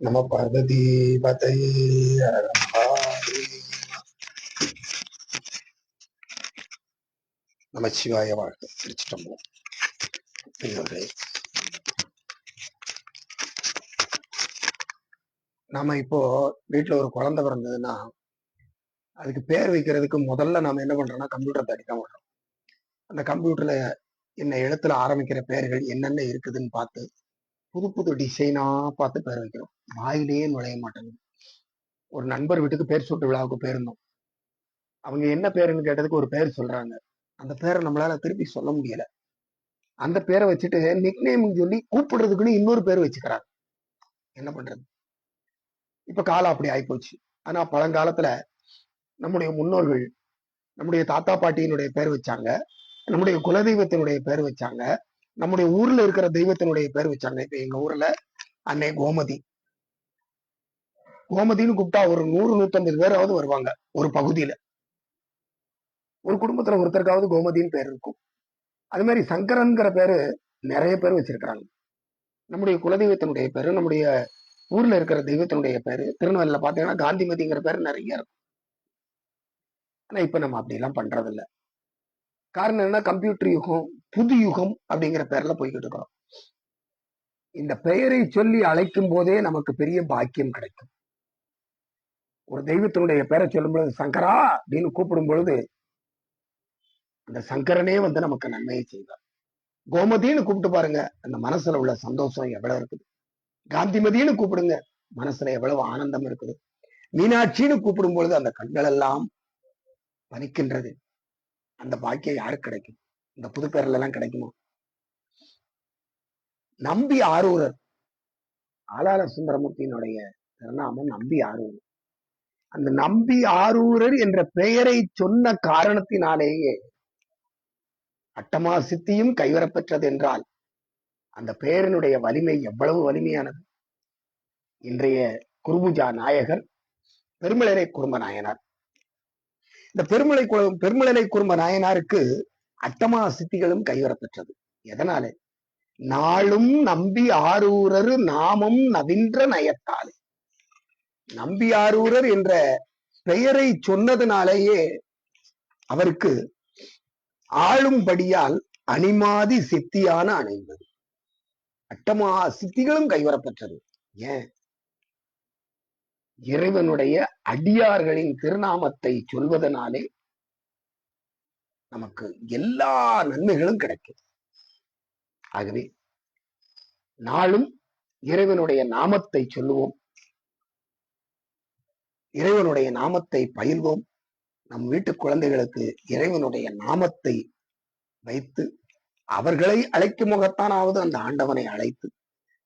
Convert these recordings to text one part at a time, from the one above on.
நம பார்வதி நம சிவாய வாழ்க திருச்சிட்டம்பலம் பெரியவர்களே நாம இப்போ வீட்டுல ஒரு குழந்தை பிறந்ததுன்னா அதுக்கு பேர் வைக்கிறதுக்கு முதல்ல நாம என்ன பண்றோம்னா கம்ப்யூட்டர் தட்டி தான் பண்றோம். அந்த கம்ப்யூட்டர்ல என்ன எழுத்துல ஆரம்பிக்கிற பெயர்கள் என்னென்ன இருக்குதுன்னு பார்த்து புது புது டிசைனா பார்த்து பேர் வைக்கிறோம். வாயிலேயே நுழைய மாட்டேங்குது. ஒரு நண்பர் வீட்டுக்கு பேர் சூட்டு விழாவுக்கு போயிருந்தோம். அவங்க என்ன பேருன்னு கேட்டதுக்கு ஒரு பேர் சொல்றாங்க. அந்த பேரை நம்மளால திருப்பி சொல்ல முடியல. அந்த பேரை வச்சுட்டு நிக் சொல்லி கூப்பிடுறதுக்குன்னு இன்னொரு பேர் வச்சுக்கிறாங்க. என்ன பண்றது? இப்ப காலம் அப்படி ஆயிப்போச்சு. ஆனா பழங்காலத்துல நம்முடைய முன்னோர்கள் நம்முடைய தாத்தா பாட்டியினுடைய பேர் வச்சாங்க. நம்முடைய குலதெய்வத்தினுடைய பேர் வச்சாங்க. நம்முடைய ஊர்ல இருக்கிற தெய்வத்தினுடைய பேர் வச்சாங்க. இப்ப எங்க ஊர்ல அன்னை கோமதி. கோமதின்னு கூப்பிட்டா ஒரு நூறு நூத்தம்பது பேராவது வருவாங்க ஒரு பகுதியில. ஒரு குடும்பத்துல ஒருத்தருக்காவது கோமதின்னு பேர் இருக்கும். அது மாதிரி சங்கரன்கிற பேரு நிறைய பேர் வச்சிருக்கிறாங்க. நம்முடைய குலதெய்வத்தினுடைய பேரு நம்முடைய ஊர்ல இருக்கிற தெய்வத்தினுடைய பேரு திருநெல்வேலியில பாத்தீங்கன்னா காந்திமதிங்கிற பேர் நிறைய இருக்கும். ஆனா இப்ப நம்ம அப்படி எல்லாம் பண்றதில்ல. காரணம் என்ன? கம்ப்யூட்டர் யுகம் புது யுகம் அப்படிங்கிற பேர்ல போய்கிட்டு இருக்கிறோம் இந்த பெயரை சொல்லி அழைக்கும் போதே நமக்கு பெரிய பாக்கியம் கிடைக்கும். ஒரு தெய்வத்தினுடைய பெயரை சொல்லும் பொழுது சங்கரா அப்படின்னு கூப்பிடும் பொழுது அந்த சங்கரனே வந்து நமக்கு நன்மையை செய்வார். கோமதின்னு கூப்பிட்டு பாருங்க அந்த மனசுல உள்ள சந்தோஷம் எவ்வளவு இருக்குது. காந்திமதின்னு கூப்பிடுங்க மனசுல எவ்வளவு ஆனந்தம் இருக்குது. மீனாட்சின்னு கூப்பிடும் பொழுது அந்த கண்கள் எல்லாம் பணிக்கின்றது அந்த பாக்கியம் யாருக்கு கிடைக்கும்? இந்த புது பேர்ல எல்லாம் கிடைக்குமா? நம்பி ஆரூரர் ஆளாள சுந்தரமூர்த்தியினுடைய திருநாமம் நம்பி ஆரூரர் அந்த நம்பி ஆரூரர் என்ற பெயரை சொன்ன காரணத்தினாலேயே அட்டமா சித்தியும் கைவரப்பெற்றது என்றால் அந்த பெயரினுடைய வலிமை எவ்வளவு வலிமையானது? இன்றைய குருபூஜா நாயகர் பெருமலரை குடும்ப நாயனார். இந்த பெருமலை பெருமலை குடும்ப நாயனாருக்கு அட்டமா சித்திகளும் கைவரப்பெற்றது. எதனால? நாளும் நம்பி ஆரூரர் நாமம் நவின்ற நயத்தாலே. நம்பி ஆரூரர் என்ற பெயரை சொன்னதுனாலேயே அவருக்கு ஆளும்படியால் அணிமாதி சித்தியான அணைந்தது. அட்டமா சித்திகளும் கைவரப்பெற்றது. ஏன்? இறைவனுடைய அடியார்களின் திருநாமத்தை சொல்வதனாலே நமக்கு எல்லா நன்மைகளும் கிடைக்கும். ஆகவே நாளும் இறைவனுடைய நாமத்தை சொல்லுவோம். இறைவனுடைய நாமத்தை பயில்வோம். நம் வீட்டு குழந்தைகளுக்கு இறைவனுடைய நாமத்தை வைத்து அவர்களை அழைக்கும் முகத்தானாவது அந்த ஆண்டவனை அழைத்து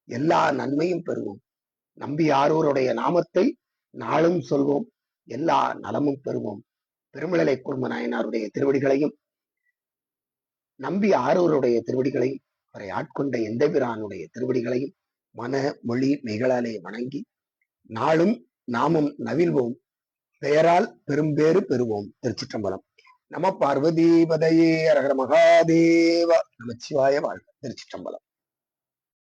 எல்லா நன்மையும் பெறுவோம். நம்பி ஆரூருடைய நாமத்தை நாளும் சொல்வோம். எல்லா நலமும் பெறுவோம். பெருமிழலை குடும்ப நாயனாருடைய திருவடிகளையும் நம்பி ஆரூருடைய திருவடிகளையும் அவரை ஆட்கொண்ட எந்தபிரானுடைய திருவடிகளையும் மன மொழி மெய்களாலே வணங்கி நாளும் நாமும் நவிழ்வோம். பெயரால் பெரும்பேறு பெறுவோம். திருச்சிற்றம்பலம். நம பார்வதி பதையே அரகர மகாதேவ நமச்சிவாய வாழ்க. திருச்சிற்றம்பலம்.